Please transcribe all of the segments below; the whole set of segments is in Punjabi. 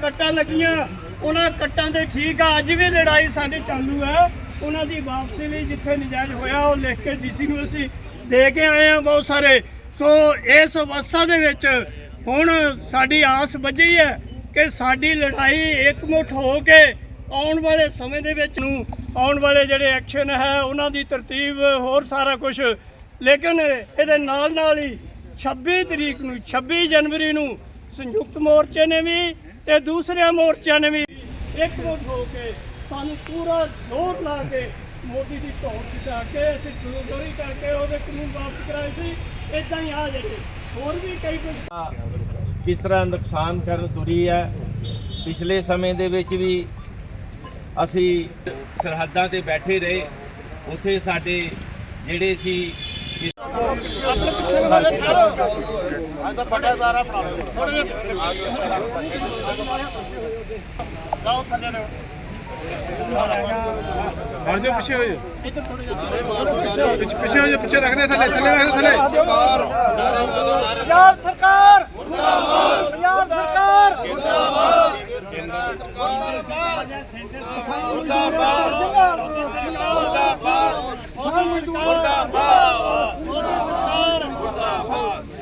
ਕੱਟਾਂ ਲੱਗੀਆਂ, ਉਹਨਾਂ ਕੱਟਾਂ ਦੇ ਠੀਕ ਆ, ਅੱਜ ਵੀ ਲੜਾਈ ਸਾਡੀ ਚਾਲੂ ਹੈ ਉਹਨਾਂ ਦੀ ਵਾਪਸੀ ਲਈ ਜਿੱਥੇ ਨਜਾਇਜ਼ ਹੋਇਆ, ਉਹ ਲਿਖ ਕੇ ਡੀਸੀ ਨੂੰ ਅਸੀਂ ਦੇ ਕੇ ਆਏ ਆ ਬਹੁਤ ਸਾਰੇ। ਸੋ ਇਸ ਅਵਸਥਾ ਦੇ ਵਿੱਚ ਹੁਣ ਸਾਡੀ ਆਸ ਵੱਜੀ ਹੈ ਕਿ ਸਾਡੀ ਲੜਾਈ ਇਕਮੁੱਠ ਹੋ ਕੇ ਆਉਣ ਵਾਲੇ ਸਮੇਂ ਦੇ ਵਿੱਚ ਨੂੰ ਆਉਣ ਵਾਲੇ ਜਿਹੜੇ ਐਕਸ਼ਨ ਹੈ, ਉਹਨਾਂ ਦੀ ਤਰਤੀਬ ਹੋਰ ਸਾਰਾ ਕੁਝ ਲੇਕਿਨ ਇਹਦੇ ਨਾਲ ਨਾਲ ਹੀ 26 ਤਰੀਕ ਨੂੰ 26 ਜਨਵਰੀ ਨੂੰ ਸੰਯੁਕਤ ਮੋਰਚੇ ਨੇ ਵੀ ਤੇ ਦੂਸਰੇ ਮੋਰਚਿਆਂ ਨੇ ਵੀ ਇਕਮੁੱਠ ਹੋ ਕੇ ਸਾਨੂੰ ਪੂਰਾ ਜ਼ੋਰ ਲਾ ਕੇ ਮੋਦੀ ਦੀ ਧੌਣ ਜਿਤਾ ਕੇ ਅਸੀਂ ਗਲੋਬਰੀ ਕਰਕੇ ਉਹਦੇ ਕਾਨੂੰਨ ਵਾਪਸ ਕਰਾਏ ਸੀ ਇਦਾਂ ਹੀ ਆ ਜਿਹੜੇ ਹੋਰ ਵੀ ਕਈ ਕੁਝ ਕਿਸ ਤਰ੍ਹਾਂ ਨੁਕਸਾਨ ਕਰਨ ਤੁਰੀ ਹੈ? ਪਿਛਲੇ ਸਮੇਂ ਦੇ ਵਿੱਚ ਵੀ ਅਸੀਂ ਸਰਹੱਦਾਂ ਤੇ ਬੈਠੇ ਰਹੇ। ਉੱਥੇ ਸਾਡੇ ਜਿਹੜੇ ਸੀ ਜਾਓ ਥੱਲੇ ਰਹੋ। ਹਟ ਜਾਓ ਪਿੱਛੇ ਹੋ ਜਾਓ ਪਿੱਛੇ। ਪਿੱਛੇ ਹੋ ਜਾਓ ਪਿੱਛੇ ਰੱਖਦੇ ਥੱਲੇ ਥੱਲੇ ਰੱਖਦੇ ਥੱਲੇ। ਪੰਜਾਬ ਸਰਕਾਰ! ਮੁਰਦਾਬਾਦ ਪੰਜਾਬ ਸਰਕਾਰ!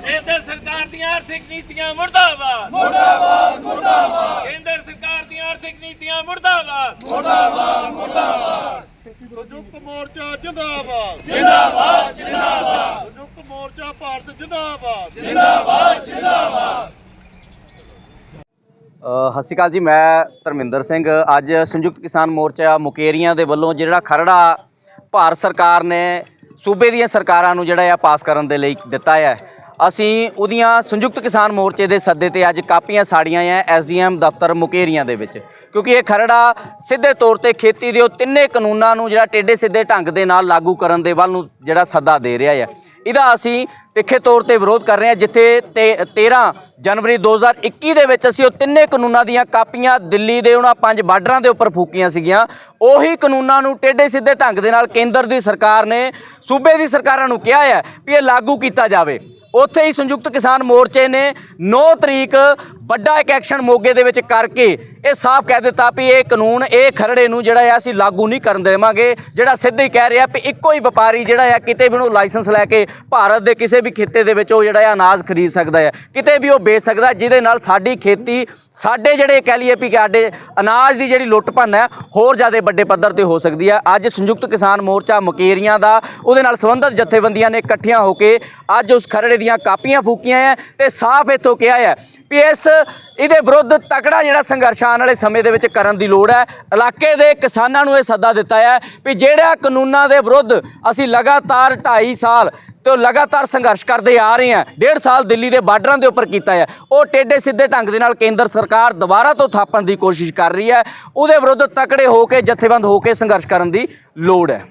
ਕੇਂਦਰ ਸਰਕਾਰ ਦੀਆਂ ਆਰਥਿਕ ਨੀਤੀਆਂ ਮੁਰਦਾਬਾਦ। ਮੁਰਦਾਬਾਦ ਮੁਰਦਾਬਾਦ। ਕੇਂਦਰ ਸਰਕਾਰ ਦੀਆਂ ਆਰਥਿਕ ਨੀਤੀਆਂ ਮੁਰਦਾਬਾਦ। ਸੰਯੁਕਤ ਮੋਰਚਾ ਜਿੰਦਾਬਾਦ। ਜਿੰਦਾਬਾਦ ਜਿੰਦਾਬਾਦ। ਸੰਯੁਕਤ ਮੋਰਚਾ ਭਾਰਤ ਜਿੰਦਾਬਾਦ। ਅ, ਸਤਿ ਸ਼੍ਰੀ ਅਕਾਲ ਜੀ ਮੈਂ ਧਰਮਿੰਦਰ ਸਿੰਘ। ਅੱਜ ਸੰਯੁਕਤ ਕਿਸਾਨ ਮੋਰਚਾ ਮੁਕੇਰੀਆਂ ਦੇ ਵੱਲੋਂ ਜਿਹੜਾ ਖਰੜਾ ਭਾਰਤ ਸਰਕਾਰ ਨੇ ਸੂਬੇ ਦੀਆਂ ਸਰਕਾਰਾਂ ਨੂੰ ਜਿਹੜਾ ਆ ਪਾਸ ਕਰਨ ਦੇ ਲਈ ਦਿੱਤਾ ਹੈ ਅਸੀਂ ਉਹਦੀਆਂ ਸੰਯੁਕਤ ਕਿਸਾਨ ਮੋਰਚੇ ਦੇ ਸੱਦੇ ਤੇ ਅੱਜ ਕਾਪੀਆਂ ਸਾੜੀਆਂ ਆ ਐਸਡੀਐਮ ਦਫ਼ਤਰ ਮੁਕੇਰੀਆਂ ਦੇ ਵਿੱਚ। ਕਿਉਂਕਿ ਇਹ ਖਰੜਾ ਸਿੱਧੇ ਤੌਰ ਤੇ ਖੇਤੀ ਦੇ ਉਹ ਤਿੰਨੇ ਕਾਨੂੰਨਾਂ ਨੂੰ ਜਿਹੜਾ ਟੇਢੇ ਸਿੱਧੇ ਢੰਗ ਦੇ ਨਾਲ ਲਾਗੂ ਕਰਨ ਦੇ ਵੱਲ ਨੂੰ ਜਿਹੜਾ ਸੱਦਾ ਦੇ ਰਿਹਾ ਹੈ ਇਹਦਾ ਅਸੀਂ ਤਿੱਖੇ ਤੌਰ ਤੇ ਵਿਰੋਧ ਕਰ ਰਹੇ ਹਾਂ ਜਿੱਥੇ ਤੇ 13 ਜਨਵਰੀ 2021 ਦੇ ਵਿੱਚ ਅਸੀਂ ਉਹ ਤਿੰਨੇ ਕਾਨੂੰਨਾਂ ਦੀਆਂ ਕਾਪੀਆਂ ਦਿੱਲੀ ਦੇ ਉਹਨਾਂ ਪੰਜ ਬਾਰਡਰਾਂ ਦੇ ਉੱਪਰ ਫੂਕੀਆਂ ਸੀਗੀਆਂ। ਉਹੀ ਕਾਨੂੰਨਾਂ ਨੂੰ ਟੇਢੇ ਸਿੱਧੇ ਢੰਗ ਦੇ ਨਾਲ ਕੇਂਦਰ ਦੀ ਸਰਕਾਰ ਨੇ, ਸੂਬੇ ਦੀ ਸਰਕਾਰਾਂ ਨੂੰ ਕਿਹਾ ਹੈ ਵੀ ਇਹ ਲਾਗੂ ਕੀਤਾ ਜਾਵੇ। ਉੱਥੇ ਹੀ ਸੰਯੁਕਤ ਕਿਸਾਨ ਮੋਰਚੇ ਨੇ 9 ਤਰੀਕ ਵੱਡਾ ਇੱਕ ਐਕਸ਼ਨ ਮੋਗੇ ਦੇ ਵਿੱਚ ਕਰਕੇ ਇਹ ਸਾਫ਼ ਕਹਿ ਦਿੱਤਾ ਵੀ ਇਹ ਕਾਨੂੰਨ, ਇਹ ਖਰੜੇ ਨੂੰ ਜਿਹੜਾ ਆ ਅਸੀਂ ਲਾਗੂ ਨਹੀਂ ਕਰਨ ਦੇਵਾਂਗੇ, ਜਿਹੜਾ ਸਿੱਧੇ ਹੀ ਕਹਿ ਰਿਹਾ ਵੀ ਇੱਕੋ ਹੀ ਵਪਾਰੀ ਜਿਹੜਾ ਆ ਕਿਤੇ ਵੀ ਉਹਨੂੰ ਲਾਇਸੈਂਸ ਲੈ ਕੇ ਭਾਰਤ ਦੇ ਕਿਸੇ ਵੀ ਖਿੱਤੇ ਦੇ ਵਿੱਚ ਉਹ ਜਿਹੜਾ ਆ ਅਨਾਜ ਖਰੀਦ ਸਕਦਾ ਹੈ ਕਿਤੇ ਵੀ ਉਹ ਵੇਚ ਸਕਦਾ, ਜਿਹਦੇ ਨਾਲ ਸਾਡੀ ਖੇਤੀ, ਸਾਡੇ ਜਿਹੜੇ ਕਹਿ ਲਈਏ ਵੀ ਸਾਡੇ ਅਨਾਜ ਦੀ ਜਿਹੜੀ ਲੁੱਟ ਭੰਨ ਹੈ, ਹੋਰ ਜ਼ਿਆਦਾ ਵੱਡੇ ਪੱਧਰ ਤੇ ਹੋ ਸਕਦੀ ਹੈ ਅੱਜ ਸੰਯੁਕਤ ਕਿਸਾਨ ਮੋਰਚਾ ਮੁਕੇਰੀਆਂ ਦਾ ਉਹਦੇ ਨਾਲ ਸੰਬੰਧਿਤ ਜਥੇਬੰਦੀਆਂ ਨੇ ਇਕੱਠੀਆਂ ਹੋ ਕੇ ਅੱਜ ਉਸ ਖਰੜੇ ਦੀਆਂ ਕਾਪੀਆਂ ਫੂਕੀਆਂ ਹੈ ਤੇ ਸਾਫ਼ ਇੱਥੋਂ ਕਿਹਾ ਹੈ ਵੀ ਇਸ ਇਹਦੇ ਵਿਰੁੱਧ ਤਕੜਾ ਜਿਹੜਾ ਸੰਘਰਸ਼ ਆਉਣ ਵਾਲੇ ਸਮੇਂ ਦੇ ਵਿੱਚ ਕਰਨ ਦੀ ਲੋੜ ਹੈ। ਇਲਾਕੇ ਦੇ ਕਿਸਾਨਾਂ ਨੂੰ ਇਹ ਸੱਦਾ ਦਿੱਤਾ ਹੈ ਵੀ ਜਿਹੜਾ ਕਾਨੂੰਨਾਂ ਦੇ ਵਿਰੁੱਧ ਅਸੀਂ ਲਗਾਤਾਰ 2.5 ਸਾਲ ਤੋਂ ਲਗਾਤਾਰ ਸੰਘਰਸ਼ ਕਰਦੇ ਆ ਰਹੇ ਹਾਂ, ਡੇਢ ਸਾਲ ਦਿੱਲੀ ਦੇ ਬਾਰਡਰਾਂ ਦੇ ਉੱਪਰ ਕੀਤਾ ਹੈ, ਉਹ ਟੇਢੇ ਸਿੱਧੇ ਢੰਗ ਦੇ ਨਾਲ ਕੇਂਦਰ ਸਰਕਾਰ ਦੁਬਾਰਾ ਤੋਂ ਥਾਪਣ ਦੀ ਕੋਸ਼ਿਸ਼ ਕਰ ਰਹੀ ਹੈ। ਉਹਦੇ ਵਿਰੁੱਧ ਤਕੜੇ ਹੋ ਕੇ, ਜਥੇਬੰਦ ਹੋ ਕੇ ਸੰਘਰਸ਼ ਕਰਨ ਦੀ ਲੋੜ ਹੈ।